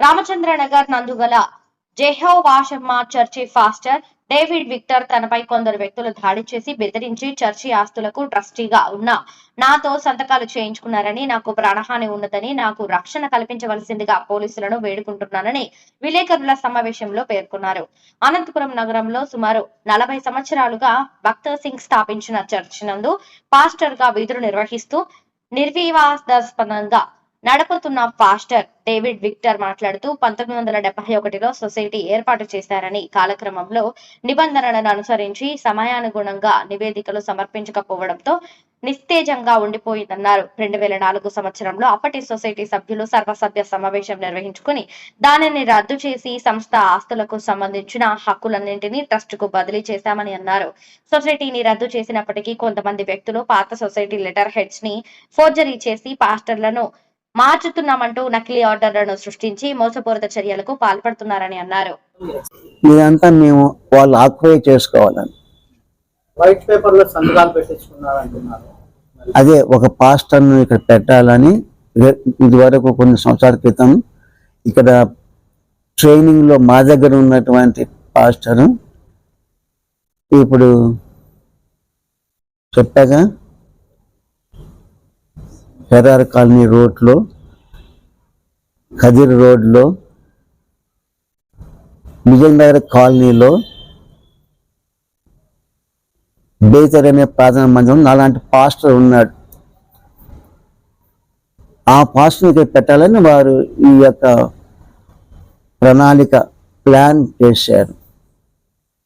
Ramachandra Nagar నందుగల Jehovah Shammah church pastor David Victor తనపై కొందరు వ్యక్తులు దాడి చేసి బెదిరించి చర్చి ఆస్తులకు ట్రస్టీగా ఉన్న నాతో సంతకాలు చేయించుకున్నారని నాకు ప్రాణహాని ఉన్నదని నాకు రక్షణ కల్పించవలసిందిగా పోలీసులను వేడుకుంటున్నానని విలేకరుల సమావేశంలో పేర్కొన్నారు. అనంతపురం నగరంలో సుమారు నలభై సంవత్సరాలుగా భక్త సింగ్ స్థాపించిన చర్చి నందు పాస్టర్గా విధులు నిర్వహిస్తూ నిర్వివాదాస్పదంగా నడపుతున్న పాస్టర్ డేవిడ్ విక్టర్ మాట్లాడుతూ పంతొమ్మిది వందల డెబ్బై ఒకటిలో సొసైటీ ఏర్పాటు చేశారని కాలక్రమంలో నిబంధనలను అనుసరించి సమయానుగుణంగా నివేదికలు సమర్పించకపోవడంతో నిస్తేజంగా ఉండిపోయిందన్నారు. రెండు వేల నాలుగు సంవత్సరంలో అప్పటి సొసైటీ సభ్యులు సర్వసభ్య సమావేశం నిర్వహించుకుని దానిని రద్దు చేసి సంస్థ ఆస్తులకు సంబంధించిన హక్కులన్నింటినీ ట్రస్ట్కు బదిలీ చేశామని అన్నారు. సొసైటీని రద్దు చేసినప్పటికీ కొంతమంది వ్యక్తులు పాత సొసైటీ లెటర్ హెడ్స్ని ఫోర్జరీ చేసి పాస్టర్లను మార్చుతున్నామంటూ నకిలీ ఆర్డర్లను సృష్టించి మోసపూరిత చర్యలకు పాల్పడుతున్నారని అన్నారు. ఇదంతా మేము వాళ్ళు ఆక్యుపై చేసుకోవాలని. వైట్ పేపర్లో సంతకాలు పెట్టించుకున్నారు అంటున్నారు మరి అదే ఒక పాస్టర్ను ఇక్కడ పెట్టాలని ఇదే- ఇదివరకు కొన్ని సంవత్సరాల క్రితం ఇక్కడ ట్రైనింగ్లో మా దగ్గర ఉన్నటువంటి పాస్టర్ ఇప్పుడు చెప్పాగా ఫెరార్ కాలనీ రోడ్లో ఖదీర్ రోడ్లో విజయనగర్ కాలనీలో బేతర్ అనే ప్రార్థన మందిరం అలాంటి పాస్టర్ ఉన్నాడు. ఆ పాస్టర్ ఇక్కడ పెట్టాలని వారు ఈ యొక్క ప్రణాళిక ప్లాన్ చేశారు.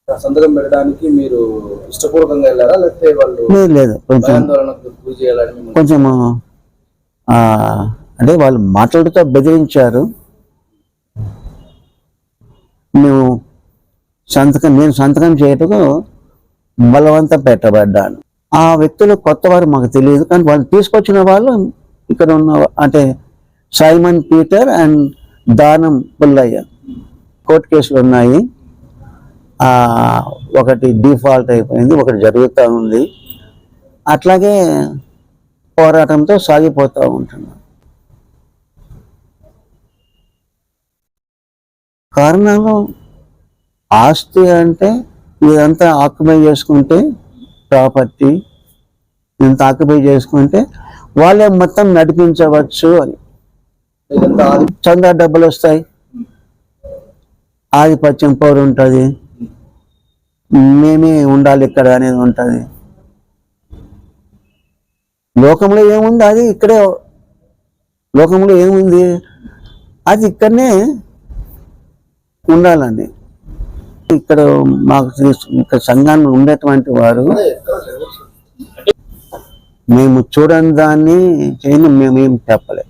సంతకం పెట్టడానికి మీరు ఇష్టపూర్వకంగా వెళ్ళారా? లేకపోతే వాళ్ళు లేదు కొంచెం కొంచెం అంటే వాళ్ళు మాట్లాడుతూ బెదిరించారు. మేము సంతకం నేను సంతకం చేయటకు బలవంతం పెట్టబడ్డాను ఆ వ్యక్తులు కొత్త వారు మాకు తెలియదు కానీ వాళ్ళు తీసుకొచ్చిన వాళ్ళు ఇక్కడ ఉన్న అంటే సైమన్ పీటర్ అండ్ దానం పుల్లయ్య కోర్టు కేసులు ఉన్నాయి. ఒకటి డిఫాల్ట్ అయిపోయింది ఒకటి జరుగుతూ ఉంది. అట్లాగే పోరాటంతో సాగిపోతూ ఉంటున్నాం కారణాలు ఆస్తి అంటే ఇదంతా ఆక్యుపై చేసుకుంటే ప్రాపర్టీ ఇంత ఆక్యుపై చేసుకుంటే వాళ్ళే మొత్తం నడిపించవచ్చు అని. చందా డబ్బులు వస్తాయి. ఆధిపత్యం పౌరు ఉంటుంది మేమే ఉండాలి ఇక్కడ అనేది ఉంటుంది. లోకంలో ఏముంది? అది ఇక్కడే. లోకంలో ఏముంది? అది ఇక్కడనే ఉండాలండి. ఇక్కడ మాకు ఇక్కడ సంఘాన్ని ఉండేటువంటి వారు. మేము చూడని దాన్ని చేయని మేమేం చెప్పలే